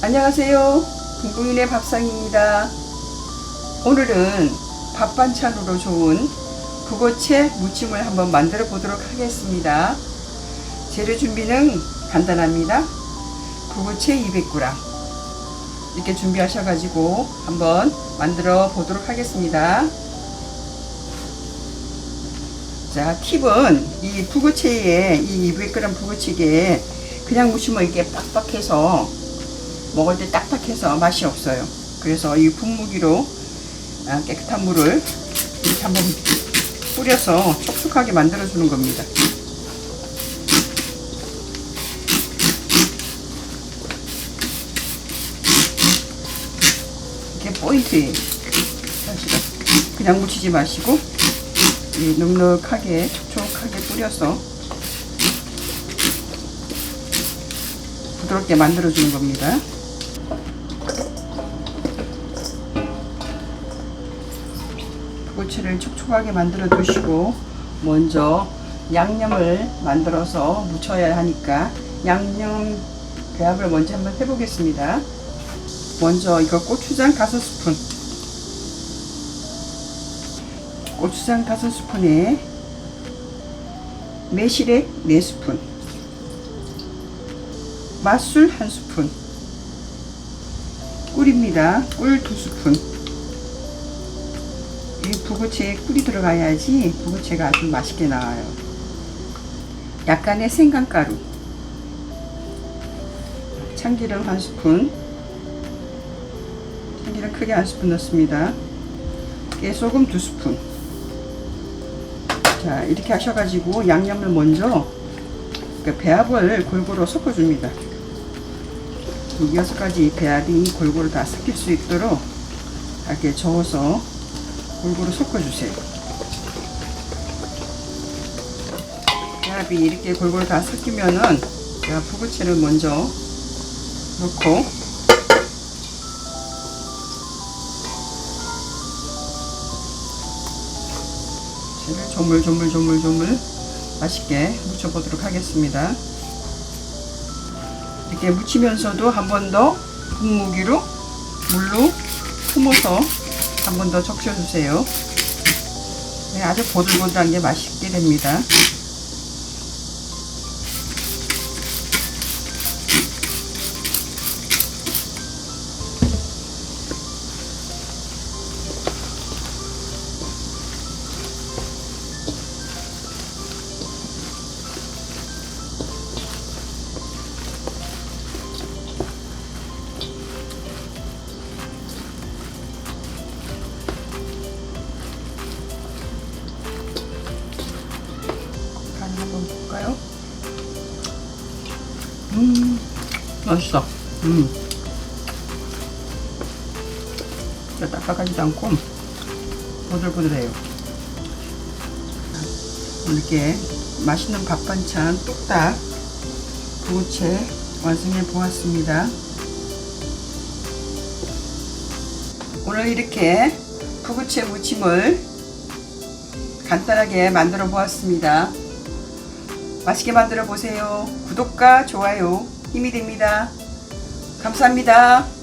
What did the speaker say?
안녕하세요. 붕붕이네 밥상입니다. 오늘은 밥 반찬으로 좋은 북어채 무침을 한번 만들어 보도록 하겠습니다. 재료 준비는 간단합니다. 북어채 200g 이렇게 준비하셔가지고 한번 만들어 보도록 하겠습니다. 자, 팁은 이 북어채에 이 200g 북어채에 그냥 무치면 이게 빡빡해서 먹을 때 딱딱해서 맛이 없어요. 그래서 이 분무기로 아, 깨끗한 물을 이렇게 한번 뿌려서 촉촉하게 만들어 주는 겁니다. 이게 포인트예요. 사실은 그냥 묻히지 마시고 이 넉넉하게 촉촉하게 뿌려서 부드럽게 만들어 주는 겁니다. 고치를 촉촉하게 만들어 두시고 먼저 양념을 만들어서 무쳐야 하니까 양념 배합을 먼저 한번 해보겠습니다. 먼저 이거 고추장 5스푼 고추장 5스푼에 매실액 4스푼 맛술 1스푼 꿀입니다. 꿀 2스푼 이 부부채에 꿀이 들어가야지 부부채가 아주 맛있게 나와요. 약간의 생강가루 참기름 1스푼 참기름 크게 1스푼 넣습니다. 깨소금 2스푼 자 이렇게 하셔가지고 양념을 먼저 그 배합을 골고루 섞어줍니다. 이 여섯 가지 배합이 골고루 다 섞일 수 있도록 이렇게 저어서 골고루 섞어주세요. 배합이 이렇게 골고루 다 섞이면은 제가 부부채를 먼저 넣고 채를 조물조물조물조물 맛있게 무쳐보도록 하겠습니다. 이렇게 무치면서도 한 번 더 분무기로 물로 품어서 한 번 더 적셔주세요. 네, 아주 보들보들한 게 맛있게 됩니다. 음, 맛있어. 음. 딱딱하지도 않고 보들보들해요. 이렇게 맛있는 밥 반찬 뚝딱 부채 완성해 보았습니다. 오늘 이렇게 부부채 무침을 간단하게 만들어 보았습니다. 맛있게 만들어 보세요. 구독과 좋아요 힘이 됩니다. 감사합니다.